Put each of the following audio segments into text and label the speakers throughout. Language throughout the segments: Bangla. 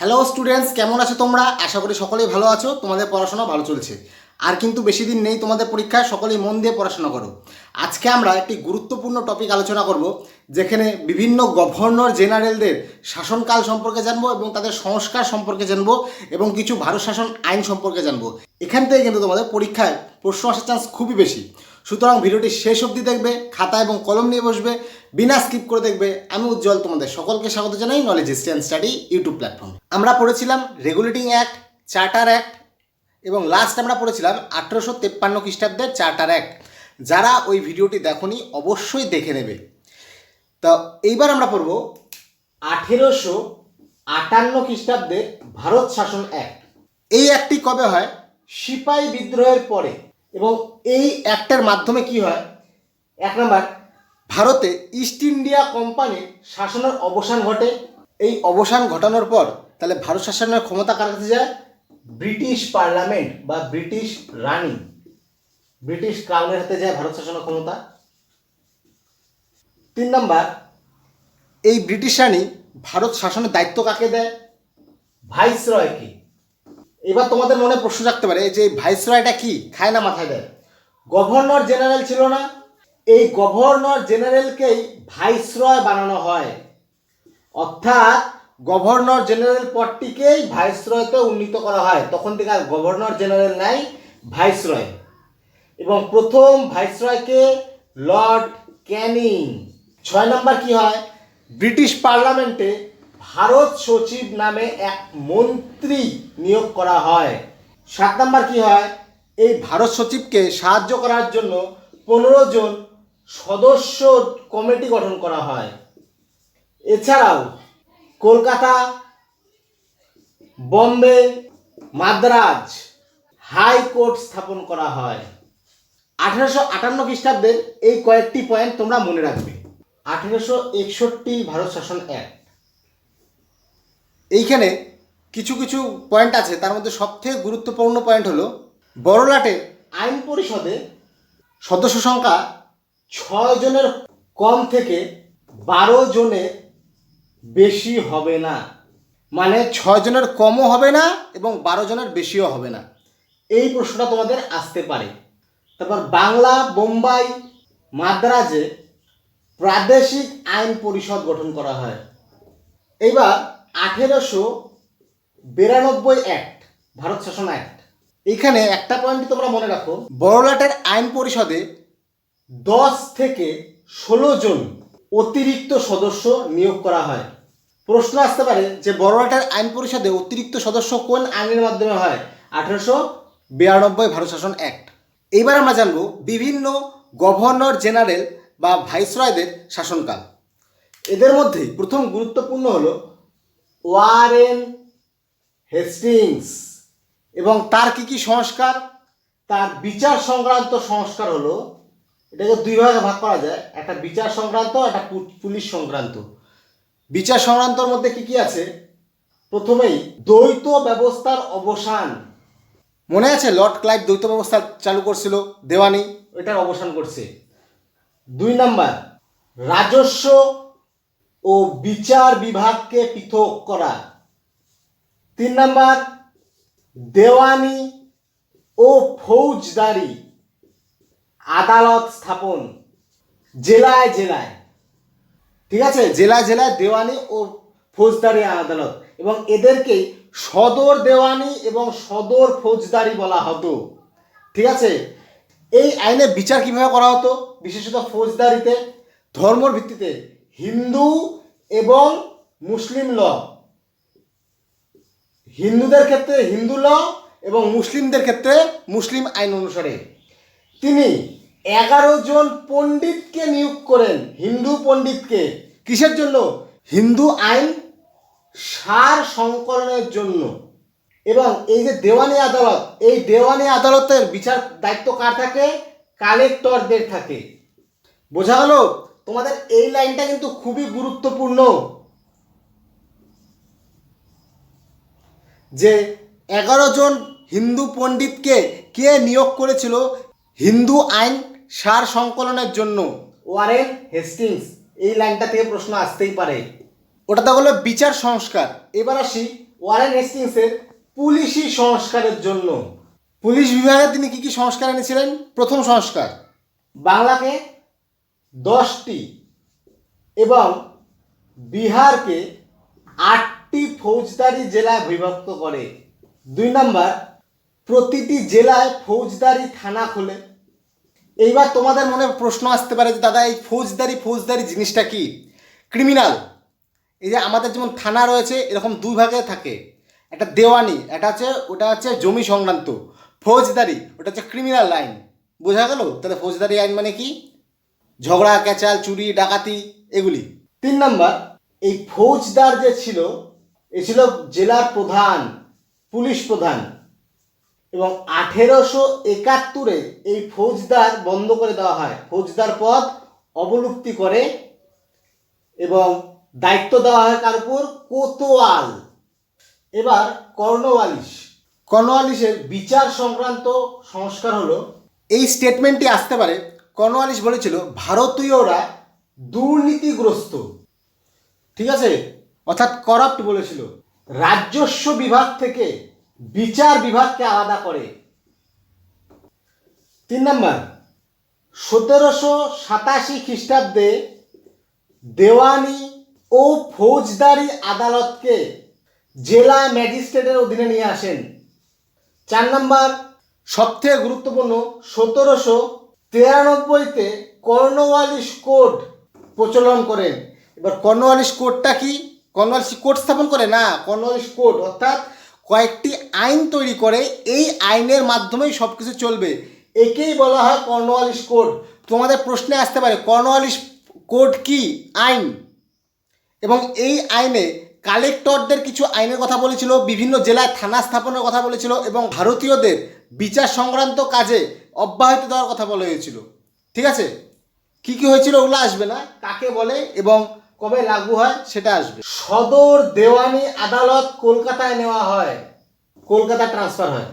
Speaker 1: হ্যালো স্টুডেন্টস কেমন আছো তোমরা? আশা করি সকলেই ভালো আছো। তোমাদের পড়াশোনা ভালো চলছে। আর কিন্তু বেশি দিন নেই তোমাদের পরীক্ষায়, সকলেই মন দিয়ে পড়াশোনা করো। আজকে আমরা একটি গুরুত্বপূর্ণ টপিক আলোচনা করব, যেখানে বিভিন্ন গভর্নর জেনারেলদের শাসনকাল সম্পর্কে জানব এবং তাদের সংস্কার সম্পর্কে জানব এবং কিছু ভারত শাসন আইন সম্পর্কে জানব। এখান থেকে কিন্তু তোমাদের পরীক্ষায় প্রশ্ন আসার চান্স খুবই বেশি। সুতরাং ভিডিওটি শেষ অবধি দেখবে, খাতা এবং কলম নিয়ে বসবে, বিনা স্কিপ করে দেখবে। আমি উজ্জ্বল তোমাদের সকলকে স্বাগত জানাই knowledge stand study YouTube platform আমরা পড়েছিলাম রেগুলেটিং অ্যাক্ট চার্টার অ্যাক্ট এবং লাস্ট আমরা পড়েছিলাম আঠেরোশো তেপ্পান্ন খ্রিস্টাব্দের চার্টার অ্যাক্ট যারা ওই ভিডিওটি দেখনি, অবশ্যই দেখে নেবে। তা এইবার আমরা পড়ব আঠেরোশো আটান্ন খ্রিস্টাব্দের ভারত শাসন অ্যাক্ট এই অ্যাক্টটি কবে হয়? সিপাহী বিদ্রোহের পরে। এবং এই অ্যাক্টের মাধ্যমে কি হয়? এক নম্বর, ভারতে ইস্ট ইন্ডিয়া কোম্পানির শাসনের অবসান ঘটে। এই অবসান ঘটানোর পর তাহলে ভারত শাসনের ক্ষমতা কার কাছে যায়? ব্রিটিশ পার্লামেন্ট বা ব্রিটিশ রানী। ব্রিটিশ ক্রাউনের হাতে যায় ভারত শাসনের ক্ষমতা? তিন নম্বর, এই ব্রিটিশ রানী ভারত শাসনের দায়িত্ব কাকে দেয়? ভাইস রয়কে এবার তোমাদের মনে প্রশ্ন রাখতে পারে যে ভাইস রয়টা কি? খায় না, মাথায় দেয়। গভর্নর জেনারেল ছিল না, এই গভর্নর জেনারেলকেই ভাইসরয় বানানো হয়। অর্থাৎ গভর্নর জেনারেল পদটিকেই ভাইসরয়তে উন্নীত করা হয়। তখন থেকে আর গভর্নর জেনারেল নাই, ভাইসরয়। এবং প্রথম ভাইসরয়কে লর্ড ক্যানিং। ছয় নম্বর কি হয়? ব্রিটিশ পার্লামেন্টে ভারত সচিব নামে এক মন্ত্রী নিয়োগ করা হয়। সাত নম্বর কি হয়? এই ভারত সচিবকে সাহায্য করার জন্য পনেরো জন সদস্য কমিটি গঠন করা হয়। এছাড়াও কলকাতা, বম্বে, মাদ্রাজ হাইকোর্ট স্থাপন করা হয়। আঠেরোশো আটান্ন খ্রিস্টাব্দের এই কয়েকটি পয়েন্ট তোমরা মনে রাখবে। আঠেরোশো একষট্টি ভারত শাসন অ্যাক্ট এইখানে কিছু কিছু পয়েন্ট আছে, তার মধ্যে সবথেকে গুরুত্বপূর্ণ পয়েন্ট হলো বড়লাটের আইন পরিষদে সদস্য সংখ্যা ছয় জনের কম থেকে বারো জনের বেশি হবে না। মানে ছয় জনের কমও হবে না এবং বারো জনের বেশিও হবে না। এই প্রশ্নটা তোমাদের আসতে পারে। তারপর বাংলা, বোম্বাই, মাদ্রাজে প্রাদেশিক আইন পরিষদ গঠন করা হয়। এইবার আঠেরোশো বিরানব্বই অ্যাক্ট ভারত শাসন অ্যাক্ট এখানে একটা পয়েন্ট তোমরা মনে রাখো, বড়লাটের আইন পরিষদে দশ থেকে ষোলো জন অতিরিক্ত সদস্য নিয়োগ করা হয়। প্রশ্ন আসতে পারে যে বড়লাটের আইন পরিষদে অতিরিক্ত সদস্য কোন আইনের মাধ্যমে হয়? আঠেরোশো বিরানব্বই ভারত শাসন অ্যাক্ট এইবার আমরা জানব বিভিন্ন গভর্নর জেনারেল বা ভাইসরয়দের শাসনকাল। এদের মধ্যে প্রথম গুরুত্বপূর্ণ হলো ওয়ারেন হেস্টিংস। এবং তার কি কি সংস্কার? তার বিচার সংক্রান্ত সংস্কার হলো, এটাকে দুই ভাগে ভাগ করা যায়, একটা বিচার সংক্রান্ত, একটা পুলিশ সংক্রান্ত। বিচার সংক্রান্তর মধ্যে কি কি আছে? প্রথমেই দ্বৈত ব্যবস্থার অবসান। মনে আছে লর্ড ক্লাইভ দ্বৈত ব্যবস্থা চালু করছিল, দেওয়ানি? এটার অবসান করছে। দুই নাম্বার, রাজস্ব ও বিচার বিভাগকে পৃথক করা। তিন নাম্বার, দেওয়ানি ও ফৌজদারি আদালত স্থাপন, জেলায় জেলায়। ঠিক আছে? জেলায় জেলায় দেওয়ানি ও ফৌজদারি আদালত। এবং এদেরকে সদর দেওয়ানি এবং সদর ফৌজদারি বলা হতো। ঠিক আছে? এই আইনে বিচার কীভাবে করা হতো? বিশেষত ফৌজদারিতে, ধর্মর ভিত্তিতে। হিন্দু এবং মুসলিম ল। হিন্দুদের ক্ষেত্রে হিন্দু ল এবং মুসলিমদের ক্ষেত্রে মুসলিম আইন অনুসারে। তিনি এগারো জন পণ্ডিতকে নিয়োগ করেন, হিন্দু পণ্ডিতকে। কিসের জন্য? হিন্দু আইন সার সংকলনের জন্য। এবং এই যে দেওয়ানি আদালত, এই দেওয়ানি আদালতের বিচার দায়িত্ব কার থাকে? কালেক্টরদের থাকে। বোঝা গেল? তোমাদের এই লাইনটা কিন্তু খুবই গুরুত্বপূর্ণ। যে এগারো জন হিন্দু পণ্ডিতকে কে নিয়োগ করেছিল? হিন্দু আইন সার সংকলনের জন্য। ওয়ারেন হেস্টিংস, এই লাইনটা থেকে প্রশ্ন আসতেই পারে। ওটা তো হলো বিচার সংস্কার। এবার আসি ওয়ারেন হেস্টিংসের পুলিশি সংস্কারের জন্য। পুলিশ বিভাগে তিনি কি কি সংস্কার এনেছিলেন? প্রথম সংস্কার, বাংলাকে দশটি। এবং বিহারকে আটটি ফৌজদারি জেলায় বিভক্ত করে। দুই নাম্বার, প্রতিটি জেলায় ফৌজদারি থানা খোলে। এইবার তোমাদের মনে প্রশ্ন আসতে পারে যে, দাদা, এই ফৌজদারি ফৌজদারি জিনিসটা কি? ক্রিমিনাল। এই যে আমাদের যেমন থানা রয়েছে, এরকম দুই ভাগে থাকে। একটা দেওয়ানি এটা হচ্ছে, ওটা হচ্ছে জমি সংক্রান্ত। ফৌজদারি, ওটা হচ্ছে ক্রিমিনাল লাইন বোঝা গেল? তাহলে ফৌজদারি আইন মানে কি? ঝগড়া, ক্যাচাল, চুরি, ডাকাতি, এগুলি। তিন নম্বর, এই ফৌজদার যে ছিল, এ ছিল জেলার প্রধান, পুলিশ প্রধান। এবং আঠেরোশো একাত্তরে এই ফৌজদার বন্ধ করে দেওয়া হয়। ফৌজদার পদ অবলুপ্তি করে এবং দায়িত্ব দেওয়া হয় কার উপর? কোতোয়াল। এবার কর্নওয়ালিশ কর্নওয়ালিশের বিচার সংক্রান্ত সংস্কার হলো, এই স্টেটমেন্টটি আসতে পারে কর্নওয়ালিশ বলেছিল, ভারতীয়রা দুর্নীতিগ্রস্ত। ঠিক আছে? অর্থাৎ করাপ্ট বলেছিল। রাজস্ব বিভাগ থেকে বিচার বিভাগকে আলাদা করে। তিন নম্বর, সতেরোশো সাতাশি খ্রিস্টাব্দে দেওয়ানি ও ফৌজদারি আদালতকে জেলা ম্যাজিস্ট্রেটের অধীনে নিয়ে আসেন। চার নম্বর, সবথেকে গুরুত্বপূর্ণ, সতেরোশো তিরানব্বইতে কর্নওয়ালিশ কোড প্রচলন করেন। এবার কর্নওয়ালিশ কোডটা কি? কর্নওয়ালিশ কোড স্থাপন করে? না কর্নওয়ালিশ কোড। অর্থাৎ কয়েকটি আইন তৈরি করে, এই আইনের মাধ্যমেই সব কিছু চলবে। একেই বলা হয় কর্নওয়ালিশ কোড। তোমাদের প্রশ্নে আসতে পারে কর্নওয়ালিশ কোড কি? আইন। এবং এই আইনে কালেক্টরদের কিছু আইনের কথা বলেছিল, বিভিন্ন জেলায় থানা স্থাপনের কথা বলেছিল, এবং ভারতীয়দের বিচার সংক্রান্ত কাজে অব্যাহতি দেওয়ার কথা বলা হয়েছিল। ঠিক আছে? কি কি হয়েছিল ওগুলো আসবে না, কাকে বলে এবং কবে লাগু হয় সেটা আসবে। সদর দেওয়ানি আদালত কলকাতায় নেওয়া হয়, কলকাতা ট্রান্সফার হয়।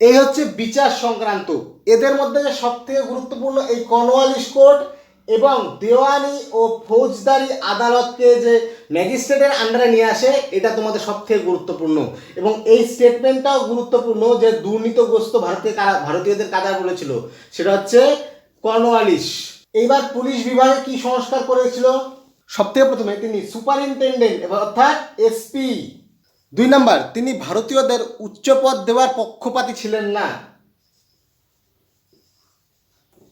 Speaker 1: এই হচ্ছে বিচার সংক্রান্ত। এদের মধ্যে সব থেকে গুরুত্বপূর্ণ এই কনওয়ালিস কোড এবং দেওয়ানি ও ফৌজদারি আদালতকে যে ম্যাজিস্ট্রেটের আন্ডারে নিয়ে আসে, এটা তোমাদের সব থেকে গুরুত্বপূর্ণ। এবং এই স্টেটমেন্টটাও গুরুত্বপূর্ণ যে দুর্নীতিগ্রস্ত ভারতীয় কারা ভারতীয়দের কারা বলেছিল, সেটা হচ্ছে কর্নওয়ালিশ এইবার পুলিশ বিভাগে কি সংস্কার করেছিল? সবথেকে প্রথমে তিনি সুপারিনটেন্ডেন্ট অর্থাৎ এসপি। দুই নাম্বার, তিনি ভারতীয়দের উচ্চপদ দেওয়ার পক্ষপাতী ছিলেন না।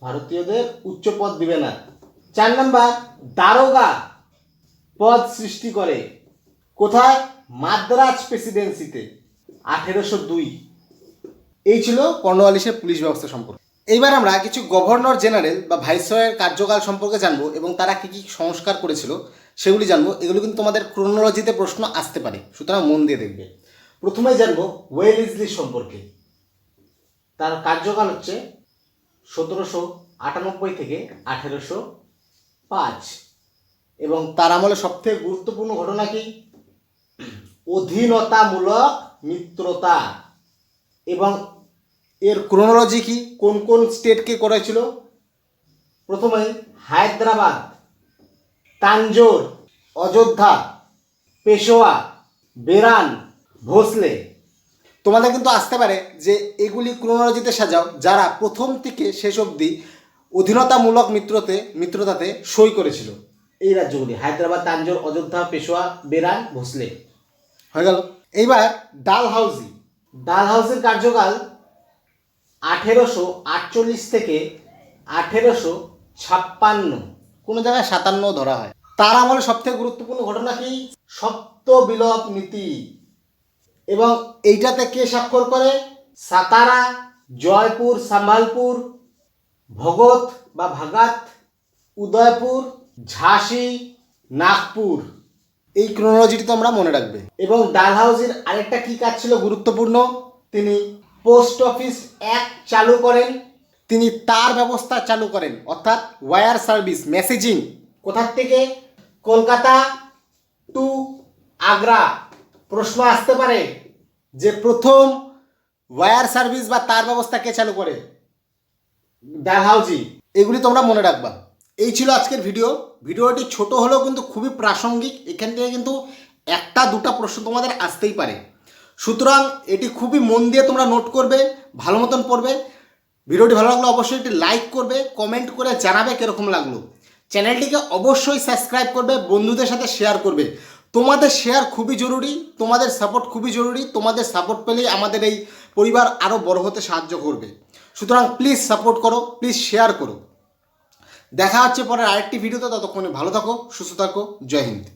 Speaker 1: ভারতীয়দের উচ্চ পদ দিবে না। চার নাম্বার, দারোগা পদ সৃষ্টি করে। কোথায়? মাদ্রাজ প্রেসিডেন্সিতে, আঠেরোশো দুই। এই ছিল কর্নওয়ালিসের পুলিশ ব্যবস্থা সম্পর্কে। এইবার আমরা কিছু গভর্নর জেনারেল বা ভাইসরয়ের কার্যকাল সম্পর্কে জানব এবং তারা কী কী সংস্কার করেছিল সেগুলি জানব। এগুলো কিন্তু তোমাদের ক্রোনোলজিতে প্রশ্ন আসতে পারে, সুতরাং মন দিয়ে দেখবে। প্রথমে জানব ওয়েলিজলি সম্পর্কে। তার কার্যকাল হচ্ছে সতেরোশো আটানব্বই থেকে আঠেরোশো পাঁচ। এবং তার আমলে সবথেকে গুরুত্বপূর্ণ ঘটনা কি? অধীনতামূলক মিত্রতা। এবং এর ক্রোনোলজি কি? কোন কোন স্টেটকে করেছিল প্রথমে হায়দ্রাবাদ, তাঞ্জোর, অযোধ্যা, পেশোয়া, বেরান, ভোসলে। তোমাদের কিন্তু আসতে পারে যে এগুলি ক্রোনোলজিতে সাজাও যারা প্রথম থেকে শেষ অবধি অধীনতামূলক মিত্রতে মিত্রতাতে সই করেছিল। এই রাজ্যগুলি হায়দ্রাবাদ তাঞ্জোর অযোধ্যা পেশোয়া বেরান ভোসলে। হয়ে গেল। এইবার ডাল হাউজি ডাল হাউসের কার্যকাল আঠেরোশো আটচল্লিশ থেকে আঠেরোশো ছাপ্পান্ন। কোনো জায়গায় সাতান্ন ধরা হয়। তার আমলে সবথেকে গুরুত্বপূর্ণ ঘটনা কি? সপ্ত বিলোপ নীতি। এবং এইটাতে কে স্বাক্ষর করে? সাতারা জয়পুর সাম্বালপুর ভগত বা ভাগাত উদয়পুর ঝাঁসি নাগপুর। এই ক্রোনোলজিটি তোমরা মনে রাখবে। এবং ডালহাউসের আরেকটা কি কাজ ছিল গুরুত্বপূর্ণ? তিনি পোস্ট অফিস অ্যাক্ট চালু করেন। তিনি তার ব্যবস্থা চালু করেন অর্থাৎ ওয়্যার সার্ভিস মেসেজিং। কোথার থেকে? কলকাতা টু আগ্রা। প্রশ্ন আসতে পারে যে প্রথম ওয়্যার সার্ভিস বা তার ব্যবস্থা কে চালু করে? ডালহাউজি এগুলি তোমরা মনে রাখবা। এই ছিল আজকের ভিডিও ভিডিওটি ছোট হলেও কিন্তু খুবই প্রাসঙ্গিক। এখান থেকে কিন্তু একটা দুটা প্রশ্ন তোমাদের আসতেই পারে। সুতরাং এটি খুবই মন দিয়ে তোমরা নোট করবে, ভালো মতন পড়বে। ভিডিওটি ভালো লাগলে অবশ্যই একটি লাইক করবে কমেন্ট করে জানাবে কীরকম লাগল। চ্যানেলটিকে অবশ্যই সাবস্ক্রাইব করবে, বন্ধুদের সাথে শেয়ার করবে। তোমাদের শেয়ার খুবই জরুরি, তোমাদের সাপোর্ট খুবই জরুরি, তোমাদের সাপোর্ট পেলেই আমাদের এই পরিবার আরও বড় হতে সাহায্য করবে। সুতরাং প্লিজ সাপোর্ট করো প্লিজ শেয়ার করো। দেখা হচ্ছে পরের আরেকটি ভিডিওতে, ততক্ষণে ভালো থাকো, সুস্থ থাকো, জয় হিন্দ।